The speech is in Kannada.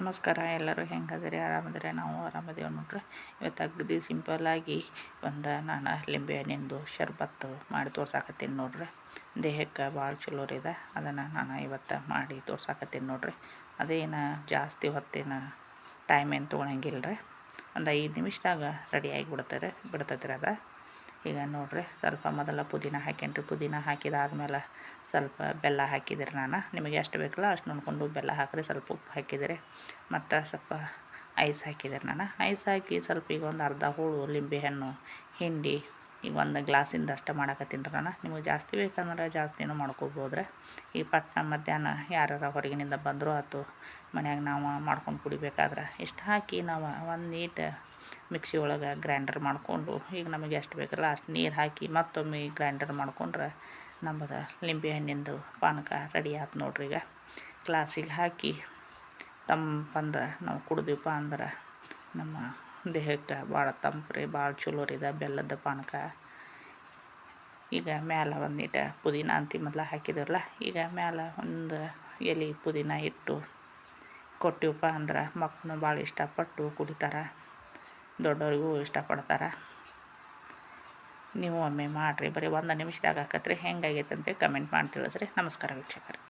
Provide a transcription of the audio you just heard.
ನಮಸ್ಕಾರ. ಎಲ್ಲರೂ ಹೆಂಗದಿರಿ? ಆರಾಮದಿರಿ? ನಾವು ಆರಾಮದೇವು ನೋಡ್ರಿ. ಇವತ್ತು ಅಗದಿ ಸಿಂಪಲ್ಲಾಗಿ ಒಂದು ನಾನು ಲಿಂಬೆ ಹಣ್ಣಿಂದು ಶರ್ಬತ್ತು ಮಾಡಿ ತೋರ್ಸಾಕತ್ತೀನಿ ನೋಡ್ರಿ. ದೇಹಕ್ಕೆ ಭಾಳ ಚಲೋ ಇದೆ. ಅದನ್ನು ನಾನು ಇವತ್ತು ಮಾಡಿ ತೋರ್ಸಾಕತ್ತೀನಿ ನೋಡ್ರಿ. ಅದೇನು ಜಾಸ್ತಿ ಹೊತ್ತಿನ ಟೈಮ್ ಏನು ತೊಗೊಳಂಗಿಲ್ಲ ರೀ ಒಂದು ಐದು ನಿಮಿಷದಾಗ ರೆಡಿಯಾಗಿ ಬಿಡ್ತಾರೆ ಬಿಡ್ತೈತ್ರಿ ಅದು. ಈಗ ನೋಡಿರಿ. ಸ್ವಲ್ಪ ಮೊದಲ ಪುದೀನ ಹಾಕೇನ್ರಿ. ಪುದೀನ ಹಾಕಿದಾದ್ಮೇಲೆ ಸ್ವಲ್ಪ ಬೆಲ್ಲ ಹಾಕಿದಿರಿ ನಾನು. ನಿಮಗೆ ಎಷ್ಟು ಬೇಕಲ್ಲ ಅಷ್ಟು ನೋಡಿಕೊಂಡು ಬೆಲ್ಲ ಹಾಕಿರಿ. ಸ್ವಲ್ಪ ಉಪ್ಪು ಹಾಕಿದಿರಿ. ಮತ್ತು ಸ್ವಲ್ಪ ಐಸ್ ಹಾಕಿದಿರಿ ನಾನು. ಐಸ್ ಹಾಕಿ ಸ್ವಲ್ಪ ಈಗ ಒಂದು ಅರ್ಧ ಹೋಳು ಲಿಂಬೆಹಣ್ಣು ಹಿಂಡಿ ಈಗ ಒಂದು ಗ್ಲಾಸಿಂದ ಅಷ್ಟೇ ಮಾಡಾಕತ್ತೀನಿ ನಾನು. ನಿಮಗೆ ಜಾಸ್ತಿ ಬೇಕಂದ್ರೆ ಜಾಸ್ತಿನೂ ಮಾಡ್ಕೋಬೋದ್ರೆ. ಈ ಪಟ್ನ ಮಧ್ಯಾಹ್ನ ಯಾರ್ಯಾರ ಹೊರಗಿನಿಂದ ಬಂದರೂ ಆಯ್ತು ಮನ್ಯಾಗ ನಾವು ಮಾಡ್ಕೊಂಡು ಕುಡಿಬೇಕಾದ್ರೆ ಇಷ್ಟು ಹಾಕಿ ನಾವು ಒಂದು ನೀಟ್ ಮಿಕ್ಸಿ ಒಳಗೆ ಗ್ರೈಂಡರ್ ಮಾಡಿಕೊಂಡು ಈಗ ನಮಗೆ ಎಷ್ಟು ಬೇಕಲ್ಲ ಅಷ್ಟು ನೀರು ಹಾಕಿ ಮತ್ತೊಮ್ಮೆ ಗ್ರೈಂಡರ್ ಮಾಡ್ಕೊಂಡ್ರೆ ನಮ್ಮದು ಲಿಂಬೆ ಹಣ್ಣಿಂದು ಪಾನಕ ರೆಡಿ ಆಯ್ತು ನೋಡ್ರಿ ಈಗ. ಗ್ಲಾಸಿಗೆ ಹಾಕಿ ತಂಪಂದು ನಾವು ಕುಡ್ದೀವಪ್ಪ ಅಂದ್ರೆ ನಮ್ಮ ದೇಹಕ್ಕೆ ಭಾಳ ತಂಪು ರೀ, ಭಾಳ ಚಲೋ ರೀ ಬೆಲ್ಲದ ಪಾನಕ. ಈಗ ಮ್ಯಾಲೆ ಒಂದಿಟ್ಟು ಪುದೀನ ಅಂತ ಮೊದಲ ಹಾಕಿದ್ರಲ್ಲ ಈಗ ಮ್ಯಾಲೆ ಒಂದು ಎಲೆ ಪುದೀನ ಇಟ್ಟು ಕೊಟ್ಟಿವಪ್ಪ ಅಂದ್ರೆ ಮಕ್ಕಳು ಭಾಳ ಇಷ್ಟಪಟ್ಟು ಕುಡಿತಾರೆ ದೊಡ್ಡವ್ರಿಗೂ ಇಷ್ಟಪಡ್ತಾರೆ. ನೀವು ಒಮ್ಮೆ ಮಾಡಿರಿ, ಬರೀ ಒಂದು ನಿಮಿಷದಾಗ ಹಾಕತ್ರಿ ಹೆಂಗಾಗೈತೆ ಅಂತ ಕಮೆಂಟ್ ಮಾಡಿ ತಿಳಿಸ್ರಿ. ನಮಸ್ಕಾರ ವೀಕ್ಷಕರೇ.